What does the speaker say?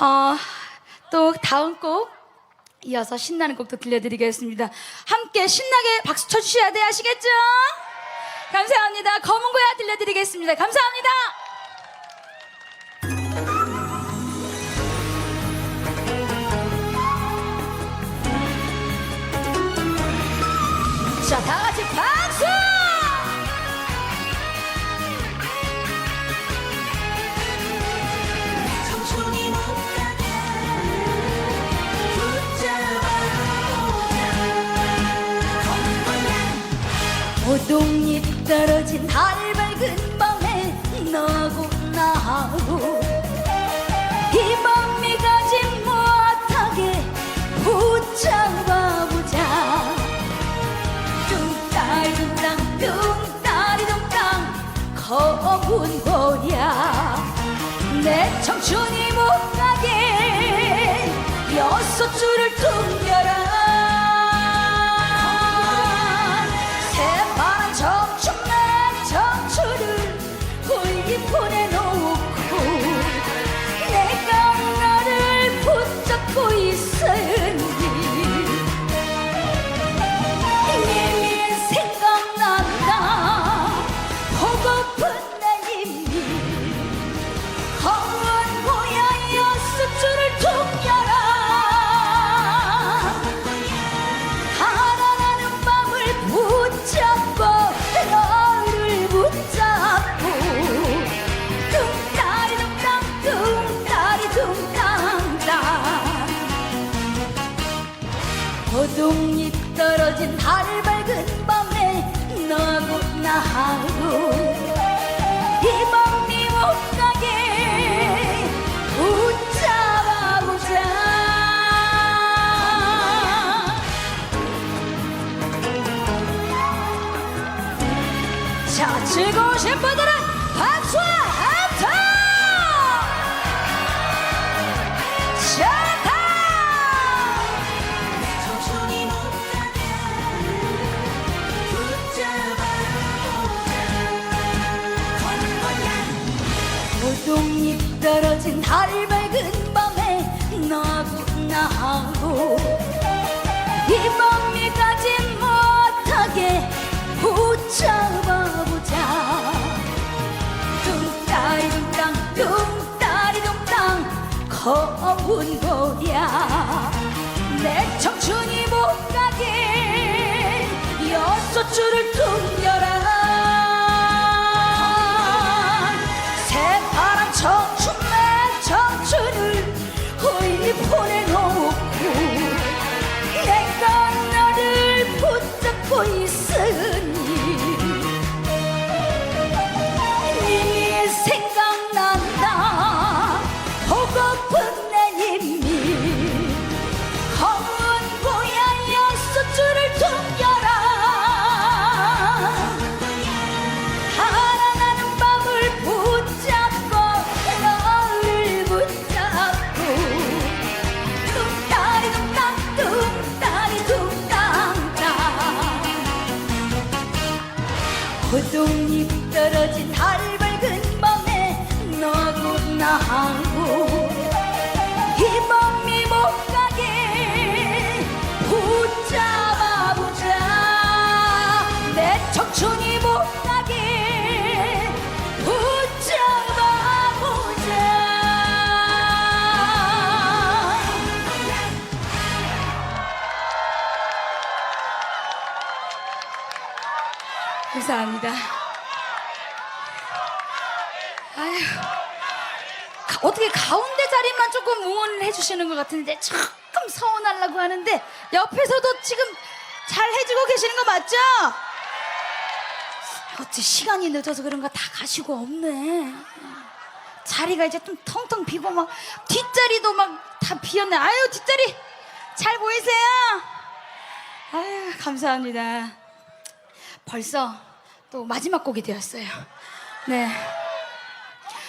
어, 또 다음 곡 이어서 신나는 곡도 들려드리겠습니다. 함께 신나게 박수 쳐주셔야 돼 아시겠죠? 감사합니다. 검은 고야 들려드리겠습니다. 감사합니다. 오동잎 떨어진 달 밝은 밤에 너고 나하고 이밤이 가지 못하게 붙잡아보자. 뚱따리뚱땅 뚱따리뚱땅 검은 고야. 내 청춘이 못 가게 여섯 줄을 퉁 호동잎 떨어진 달 밝은 밤에 너하고 나하고 이 밤이 못 가게 붙잡아보자. 자 즐거우신 분들은 박수와 달 밝은 밤에 너하고 나하고 이 밤이 가지 못하게 붙잡아보자. 뚱따리뚱땅 뚱따리뚱땅 검은 고야. 내 청춘이 못 가게 여섯 줄을 호동잎 떨어진 달 밝은 밤에 너하고 나 감사합니다. 가- 어떻게 가운데 자리만 조금 응원을 해주시는 것 같은데 조금 서운하려고 하는데 옆에서도 지금 잘 해주고 계시는 거 맞죠? 어째 시간이 늦어서 그런가 다 가시고 없네. 자리가 이제 좀 텅텅 비고 막 뒷자리도 막 다 비었네. 아유 뒷자리 잘 보이세요? 아유 감사합니다. 벌써 또 마지막 곡이 되었어요. 네.